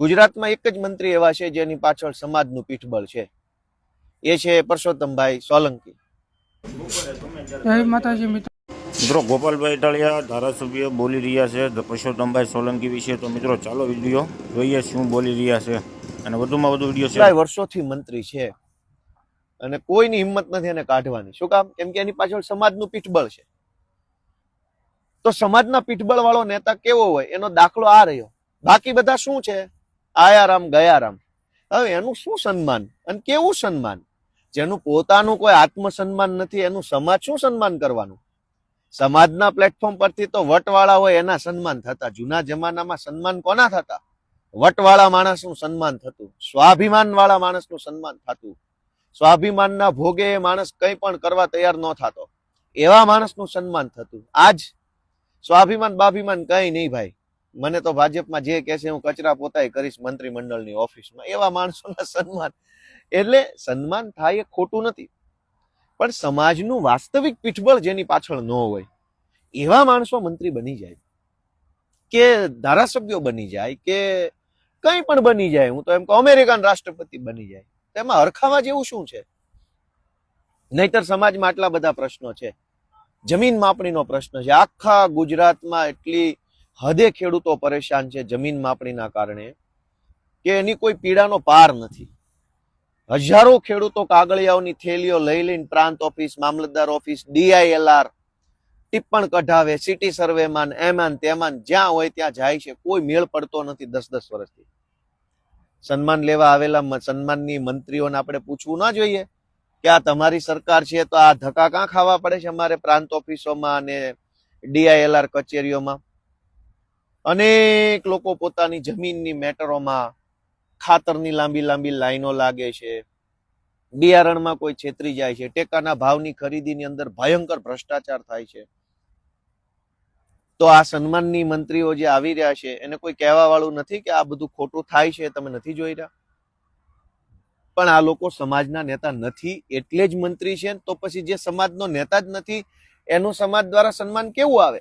ગુજરાતમાં એક જ મંત્રી એવા છે જેની પાછળ સમાજનું પીઠબળ છે. એ છે પરસોત્તમભાઈ સોલંકી. જય માતાજી મિત્રો. મિત્રો ગોપાલભાઈ ઇટાલિયા ધારાસભ્ય બોલી રહ્યા છે પરસોત્તમભાઈ સોલંકી વિશે. તો મિત્રો ચાલો વીડિયો જોઈએ શું બોલી રહ્યા છે. અને વધુમાં વધુ વીડિયો કેટલાય છે વર્ષોથી મંત્રી છે. અને કોઈની હિંમત નથી એને કાઢવાની. શું કામ? કેમ કે એની પાછળ સમાજનું પીઠબળ છે. તો સમાજના પીઠબળ વાળો નેતા કેવો હોય? એનો દાખલો આ રહ્યો. બાકી બધા શું છે? આયારામ, ગયારામ. હવે એનું શું સન્માન? અને કેવું સન્માન? જેનું પોતાનું કોઈ આત્મસન્માન નથી, એનું સમાજ શું સન્માન કરવાનું? સમાજના પ્લેટફોર્મ પરથી તો વટવાળા હોય એના સન્માન થતા. જૂના જમાનામાં સન્માન કોના થતા? વટવાળા માણસનું સન્માન થતું. સ્વાભિમાન વાળા માણસનું સન્માન થતું. સ્વાભિમાનના ભોગે એ માણસ કંઈ પણ કરવા તૈયાર ન થતો. એવા માણસનું સન્માન થતું. આજ સ્વાભિમાન, બાભિમાન કંઈ નહીં ભાઈ. મને તો ભાજપમાં જે કહે હું કચરા પોતાય કરીશ મંત્રીમંડળની ઓફિસમાં. એવા માણસોના સન્માન. એટલે સન્માન થાય એ ખોટું નથી. પણ સમાજનું વાસ્તવિક પીઠબળ જેની પાછળ ન હોય, એવા માણસો મંત્રી બની જાય. કે ધારાસભ્યો બની જાય, કે કંઈ પણ બની જાય. હું તો એમ કહું, અમેરિકન રાષ્ટ્રપતિ બની જાય. તેમાં હરખાવા જેવું શું છે? નહીતર સમાજમાં આટલા બધા પ્રશ્નો છે. જમીન માપણીનો પ્રશ્ન છે. આખા ગુજરાતમાં એટલી હદે ખેડૂતો પરેશાન છે જમીન માપણીના કારણે કે એની કોઈ પીડાનો પાર નથી. હજારો ખેડૂતો કાગળિયાઓની થેલીઓ લઈ લઈને પ્રાંત ઓફિસ, મામલતદાર ઓફિસ, ડીઆઈએલઆર ટિપ્પણ કઢાવે, સિટી સર્વેમાન એમાન તેમાન જ્યાં હોય ત્યાં જાય છે, કોઈ મેળ પડતો નથી દસ દસ વર્ષથી. સન્માન લેવા આવેલા સન્માનની મંત્રીઓને આપણે પૂછવું ના જોઈએ કે આ તમારી સરકાર છે તો આ ધક્કા કાં ખાવા પડે છે અમારે પ્રાંત ઓફિસોમાં અને ડીઆઈએલઆર કચેરીઓમાં? અનેક લોકો પોતાની જમીનની મેટરોમાં ખાતરની લાંબી લાંબી લાઈનો લાગે છે. બિયારણમાં કોઈ છેતરી જાય છે. ટેકાના ભાવની ખરીદીની અંદર ભયંકર ભ્રષ્ટાચાર થાય છે. તો આ સન્માનની મંત્રીઓ જે આવી રહ્યા છે, એને કોઈ કહેવા વાળું નથી કે આ બધું ખોટું થાય છે તમે નથી જોઈ રહ્યા? પણ આ લોકો સમાજના નેતા નથી એટલે જ મંત્રી છે તો પછી જે સમાજનો નેતા જ નથી, એનું સમાજ દ્વારા સન્માન કેવું આવે?